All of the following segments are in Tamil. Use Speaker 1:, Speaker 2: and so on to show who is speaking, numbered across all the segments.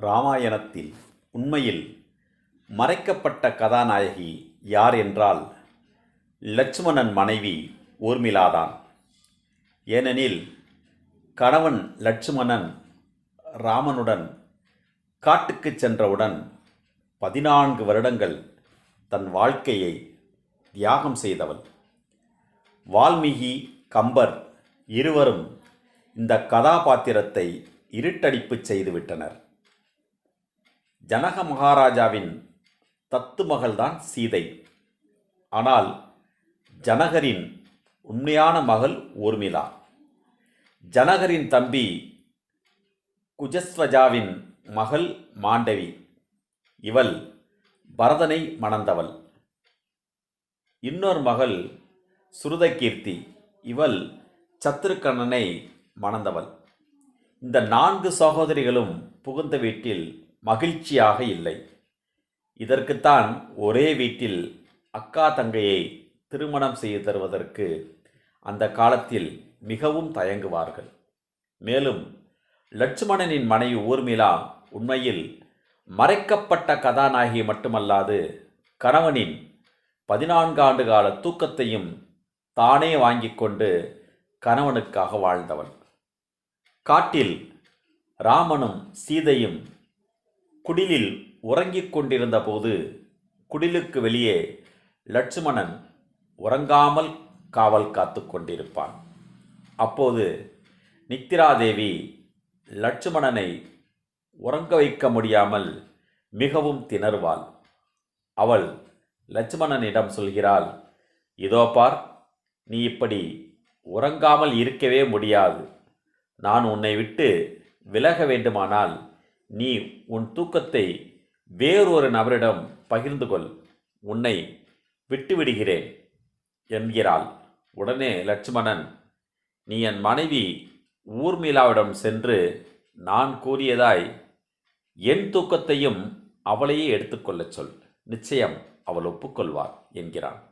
Speaker 1: ராமாயணத்தில் உண்மையில் மறைக்கப்பட்ட கதாநாயகி யார் என்றால் லட்சுமணன் மனைவி ஊர்மிளாதான் ஏனெனில் கணவன் லட்சுமணன் ராமனுடன் காட்டுக்குச் சென்றவுடன் பதினான்கு வருடங்கள் தன் வாழ்க்கையை தியாகம் செய்தவள். வால்மீகி கம்பர் இருவரும் இந்த கதாபாத்திரத்தை இருட்டடிப்பு செய்துவிட்டனர். ஜனக மகாராஜாவின் தத்து மகள்தான் சீதை. ஆனால் ஜனகரின் உண்மையான மகள் ஊர்மிளா. ஜனகரின் தம்பி குஜஸ்வஜாவின் மகள் மாண்டவி. இவள் பரதனை மணந்தவள். இன்னொரு மகள் சுருதகீர்த்தி. இவள் சத்ருக்கண்ணனை மணந்தவள். இந்த நான்கு சகோதரிகளும் புகுந்த வீட்டில் மகிழ்ச்சியாக இல்லை. இதற்குத்தான் ஒரே வீட்டில் அக்கா தங்கையை திருமணம் செய்து தருவதற்கு அந்த காலத்தில் மிகவும் தயங்குவார்கள். மேலும் லட்சுமணனின் மனைவி ஊர்மிளா உண்மையில் மறைக்கப்பட்ட கதாநாயகி மட்டுமல்லாது கணவனின் பதினான்கு ஆண்டு கால தூக்கத்தையும் தானே வாங்கிக் கொண்டு கணவனுக்காக வாழ்ந்தவள். காட்டில் ராமனும் சீதையும் குடிலில் உறங்கிக் கொண்டிருந்த போது குடிலுக்கு வெளியே லட்சுமணன் உறங்காமல் காவல் காத்து கொண்டிருப்பான். அப்போது நித்திராதேவி லட்சுமணனை உறங்க வைக்க முடியாமல் மிகவும் திணறுவாள். அவள் லட்சுமணனிடம் சொல்கிறாள் இதோ பார் நீ இப்படி உறங்காமல் இருக்கவே முடியாது. நான் உன்னை விட்டு விலக வேண்டுமானால் நீ உன் தூக்கத்தை வேறொரு நபரிடம் பகிர்ந்து கொள். உன்னை விட்டுவிடுகிறேன் என்கிறாள். உடனே லட்சுமணன் நீ என் மனைவி ஊர்மிளாவிடம் சென்று நான் கூறியதாய் என் தூக்கத்தையும் அவளையே எடுத்துக்கொள்ளச் சொல். நிச்சயம் அவள் ஒப்புக்கொள்வார் என்கிறான்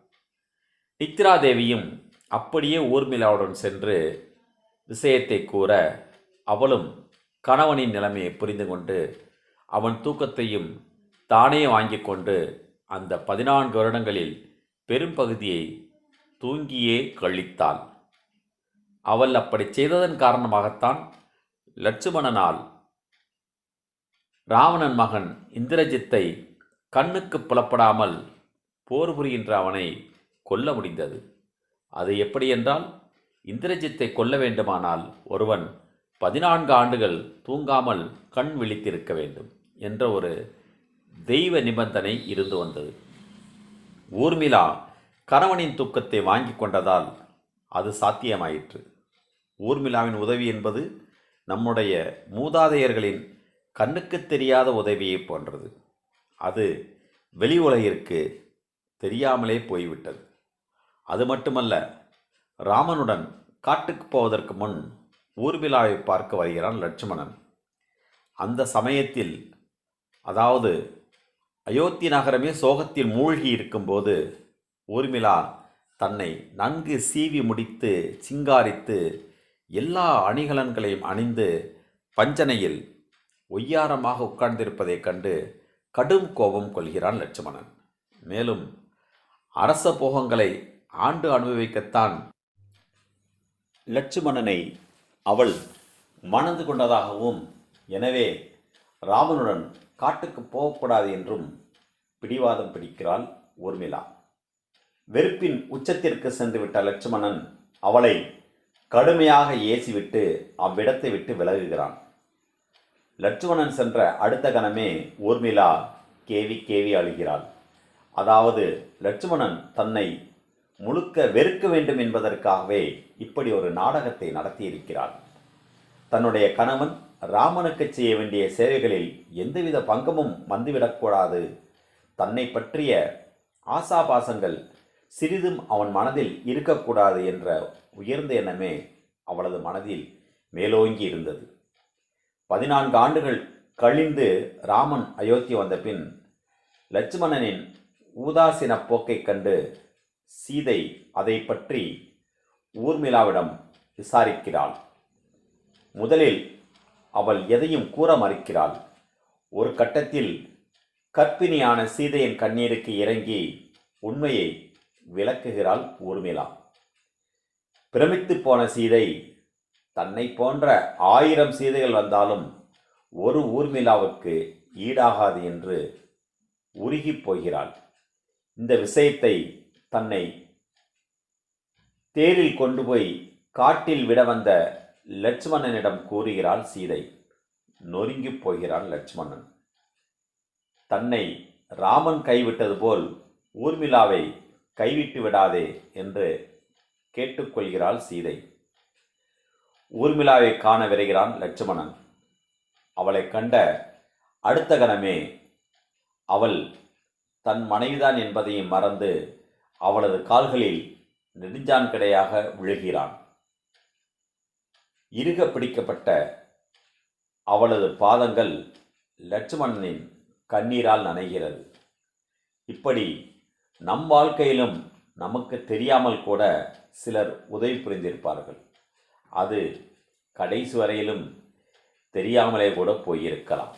Speaker 1: நித்ராதேவியும் அப்படியே ஊர்மிளாவுடன் சென்று விஷயத்தை கூற அவளும் கணவனின் நிலைமையை புரிந்து கொண்டு அவன் தூக்கத்தையும் தானே வாங்கி கொண்டு அந்த பதினான்கு வருடங்களில் பெரும்பகுதியை தூங்கியே கழித்தாள். அவள் அப்படி செய்ததன் காரணமாகத்தான் லட்சுமணனால் ராவணன் மகன் இந்திரஜித்தை கண்ணுக்கு புலப்படாமல் போர் புரிகின்ற அவனை கொல்ல முடிந்தது. அது எப்படி என்றால் இந்திரஜித்தை கொல்ல வேண்டுமானால் ஒருவன் பதினான்கு ஆண்டுகள் தூங்காமல் கண் விழித்திருக்க வேண்டும் என்ற ஒரு தெய்வ நிபந்தனை இருந்து வந்தது. ஊர்மிளா கணவனின் தூக்கத்தை வாங்கி கொண்டதால் அது சாத்தியமாயிற்று. ஊர்மிளாவின் உதவி என்பது நம்முடைய மூதாதையர்களின் கண்ணுக்கு தெரியாத உதவியை போன்றது. அது வெளி உலகிற்கு தெரியாமலே போய்விட்டது. அது மட்டுமல்ல ராமனுடன் காட்டுக்கு போவதற்கு முன் ஊர்மிளாவை பார்க்க வருகிறான் லட்சுமணன். அந்த சமயத்தில் அதாவது அயோத்தி நகரமே சோகத்தில் மூழ்கி இருக்கும்போது ஊர்மிளா தன்னை நன்கு சீவி முடித்து சிங்காரித்து எல்லா அணிகலன்களையும் அணிந்து பஞ்சனையில் ஒய்யாரமாக உட்கார்ந்திருப்பதைக் கண்டு கடும் கோபம் கொள்கிறான் லட்சுமணன். மேலும் அரச போகங்களை ஆண்டு அனுபவிக்கத்தான் லட்சுமணனை அவள் மணந்து கொண்டதாகவும் எனவே ராமனுடன் காட்டுக்கு போகக்கூடாது என்றும் பிடிவாதம் பிடிக்கிறாள் ஊர்மிளா. வெறுப்பின் உச்சத்திற்கு சென்றுவிட்ட லட்சுமணன் அவளை கடுமையாக ஏசிவிட்டு அவ்விடத்தை விட்டு விலகுகிறான். லட்சுமணன் சென்ற அடுத்த கணமே ஊர்மிளா கேவி கேவி அழுகிறாள். அதாவது லட்சுமணன் தன்னை முழுக்க வெறுக்க வேண்டும் என்பதற்காகவே இப்படி ஒரு நாடகத்தை நடத்தியிருக்கிறாள். தன்னுடைய கணவன் ராமனுக்கு செய்ய வேண்டிய சேவைகளில் எந்தவித பங்கமும் வந்துவிடக்கூடாது. தன்னை பற்றிய ஆசாபாசங்கள் சிறிதும் அவன் மனதில் இருக்கக்கூடாது என்ற உயர்ந்த எண்ணமே அவளது மனதில் மேலோங்கி இருந்தது. பதினான்கு ஆண்டுகள் கழிந்து ராமன் அயோத்தி வந்த பின் லட்சுமணனின் ஊதாசீன போக்கைக் கண்டு சீதை அதை பற்றி ஊர்மிளாவிடம் விசாரிக்கிறாள். முதலில் அவள் எதையும் கூற மறுக்கிறாள். ஒரு கட்டத்தில் கற்பிணியான சீதையின் கண்ணீருக்கு இறங்கி உண்மையை விளக்குகிறாள் ஊர்மிளா. பிரமித்து போன சீதை தன்னை போன்ற ஆயிரம் சீதைகள் வந்தாலும் ஒரு ஊர்மிளாவுக்கு ஈடாகாது என்று உருகிப் போகிறாள். இந்த விஷயத்தை தன்னை தேரில் கொண்டு போய் காட்டில் விட வந்த லட்சுமணனிடம் கூறுகிறாள் சீதை. நொறுங்கிப் போகிறான் லட்சுமணன். தன்னை ராமன் கைவிட்டது போல் ஊர்மிளாவை கைவிட்டு விடாதே என்று கேட்டுக்கொள்கிறாள் சீதை. ஊர்மிளாவை காண விரைகிறான் லட்சுமணன். அவளை கண்ட அடுத்த கணமே அவள் தன் மனைவிதான் என்பதையும் மறந்து அவளது கால்களில் நெடுஞ்சான் கிடையாக விழுகிறான். இறுக பிடிக்கப்பட்ட அவளது பாதங்கள் லட்சுமணனின் கண்ணீரால் நனைகிறது. இப்படி நம் வாழ்க்கையிலும் நமக்கு தெரியாமல் கூட சிலர் உதவி புரிந்திருப்பார்கள். அது கடைசி வரையிலும் தெரியாமலே கூட போயிருக்கலாம்.